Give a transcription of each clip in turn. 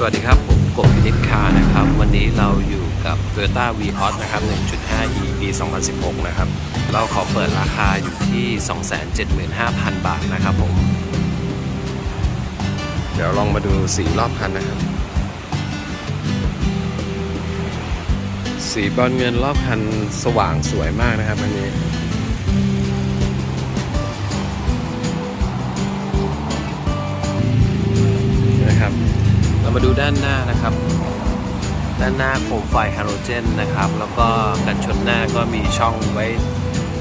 สวัสดีครับ ผมกบพินิจคานะครับ วันนี้เราอยู่กับ Toyota v ีออสนะครับ 1.5 e ปี 2016 นะครับ เราขอเปิดราคาอยู่ที่ 275,000 บาทนะครับผม เดี๋ยวลองมาดูสีรอบคันนะครับ สีบอลเงินรอบคันสว่างสวยมากนะครับอันนี้ เรามาดูด้านหน้านะครับ ด้านหน้าโคมไฟฮาโลเจนนะครับ แล้วก็กันชนหน้าก็มีช่องไว้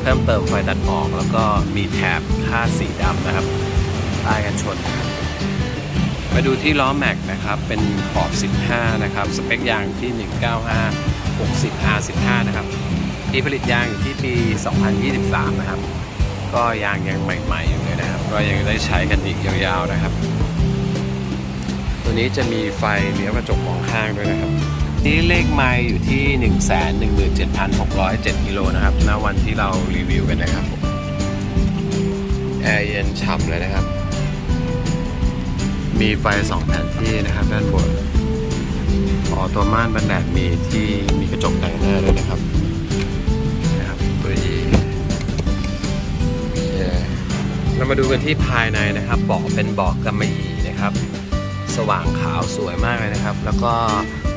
เพิ่มเติมไฟตัดหมอก แล้วก็มีแถบค่าดสีดำนะครับใต้กันชนมาดูที่ล้อแม็กนะครับ เป็นขอบ 15 นะครับ สเปคยางที่ 195 60 R15 นะครับ ที่ผลิตยางอยู่ที่ปี 2023 นะครับ ก็ยางยังใหม่ ๆ อยู่เลยนะครับ ก็ยังได้ใช้กันอีกยาวๆนะครับ นี้จะมีไฟเลี้ยวกระจกมองข้างด้วยนะครับนี่เลขไมล์อยู่ที่ 1 1 7 6 0 7กิโลนะครับณวันที่เรารีวิวกันนะครับแอร์เย็นฉ่ำเลยนะครับ มีไฟ2แผนที่นะครับด้านบนอ๋อตัวม่านบันแดดมีที่มีกระจกแต่งหน้าด้วยนะครับนะครับตัวยีโอเคเรามาดูกันที่ภายในนะครับเบาะเป็นเบาะกำมะหยี่นะครับ สว่างขาวสวยมากเลยนะครับ แล้วก็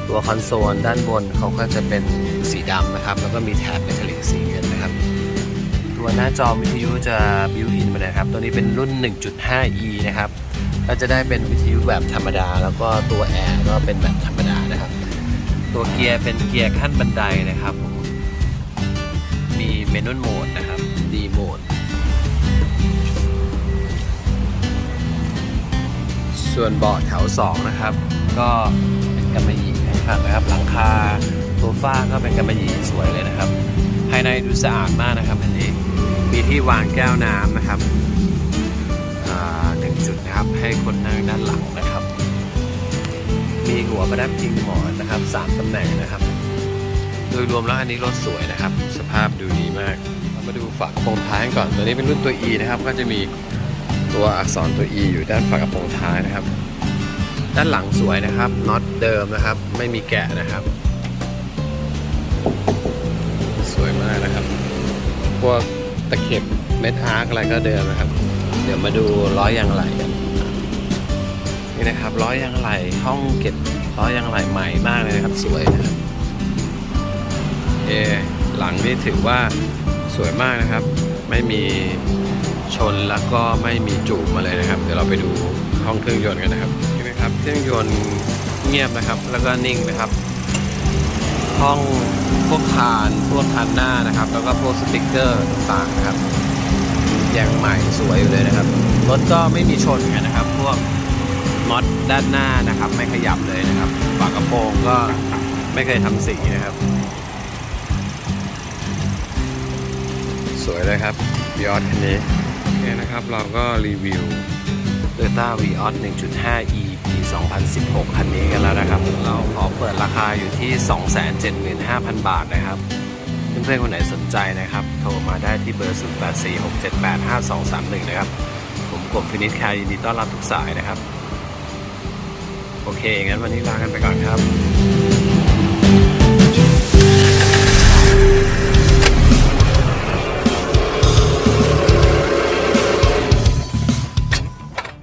ตัวคอนโซลด้านบนเขาก็จะเป็นสีดำนะครับ แล้วก็มีแถบเมทัลลิกสีเงินนะครับ ตัวหน้าจอวิทยุจะบิวอินมาเลยครับ ตัวนี้เป็นรุ่น 1.5e นะครับ ก็จะได้เป็นวิทยุแบบธรรมดา แล้วก็ตัวแอร์ก็เป็นแบบธรรมดานะครับ ตัวเกียร์เป็นเกียร์ขั้นบันไดนะครับมมีเมนูโหมดนะครับดีโหมด ส่วนเบาะแถว 2 นะครับ ก็เป็นกำมะหยี่ข้างนะครับ หลังคาโซฟาก็เป็นกำมะหยี่สวยเลยนะครับ ภายในดูสะอาดมากนะครับอันนี้มีที่วางแก้วน้ำนะครับหนึ่งจุดนะครับให้คนนั่งด้านหลังนะครับ มีหัวประดับพิงหมอนนะครับสามตำแหน่งนะครับ โดยรวมแล้วอันนี้รถสวยนะครับ สภาพดูดีมาก เรามาดูฝากโปรงท้ายก่อนตัวนี้เป็นรุ่นตัว E นะครับก็จะมี ตัวอักษรตัว E อยู่ด้านฝากระโปรงท้ายนะครับ ด้านหลังสวยนะครับน็อตเดิมนะครับ ไม่มีแกะนะครับ สวยมากนะครับ พวกตะเข็บเม็ดอาร์คอะไรก็เดิมนะครับ เดี๋ยวมาดูล้อยางไหลกันนี่นะครับล้อยางไหลห้องเก็บล้อยางไหลใหม่มากเลยนะครับ สวยนะครับเอหลังนี่ถือว่าสวยมากนะครับ ไม่มี ชนแล้วก็ไม่มีจูบมาเลยนะครับ เดี๋ยวเราไปดูห้องเครื่องยนต์กันนะครับใช่ไหมครับเครื่องยนต์เงียบนะครับ แล้วก็นิ่งนะครับ ห้องพวกคานพวกคันหน้านะครับ แล้วก็พวกสติกเกอร์ต่างๆนะครับยังใหม่สวยอยู่เลยนะครับรถก็ไม่มีชนกันนะครับ พวกน็อตด้านหน้านะครับ ไม่ขยับเลยนะครับฝากระโปรงก็ไม่เคยทำสีนะครับ สวยเลยครับวิออสคันนี้ โอเคนะครับเราก็รีวิว Toyota v ีออส 1.5e ปี 2016 คันนี้กันแล้วนะครับ เราขอเปิดราคาอยู่ที่ 275,000 บาทนะครับ เพื่อนๆคนไหนสนใจนะครับ โทรมาได้ที่เบอร์ 0846785231 นะครับ ผมกบฟินิชคายินดีต้อนรับทุกสายนะครับ โอเค งั้นวันนี้ลากันไปก่อนครับ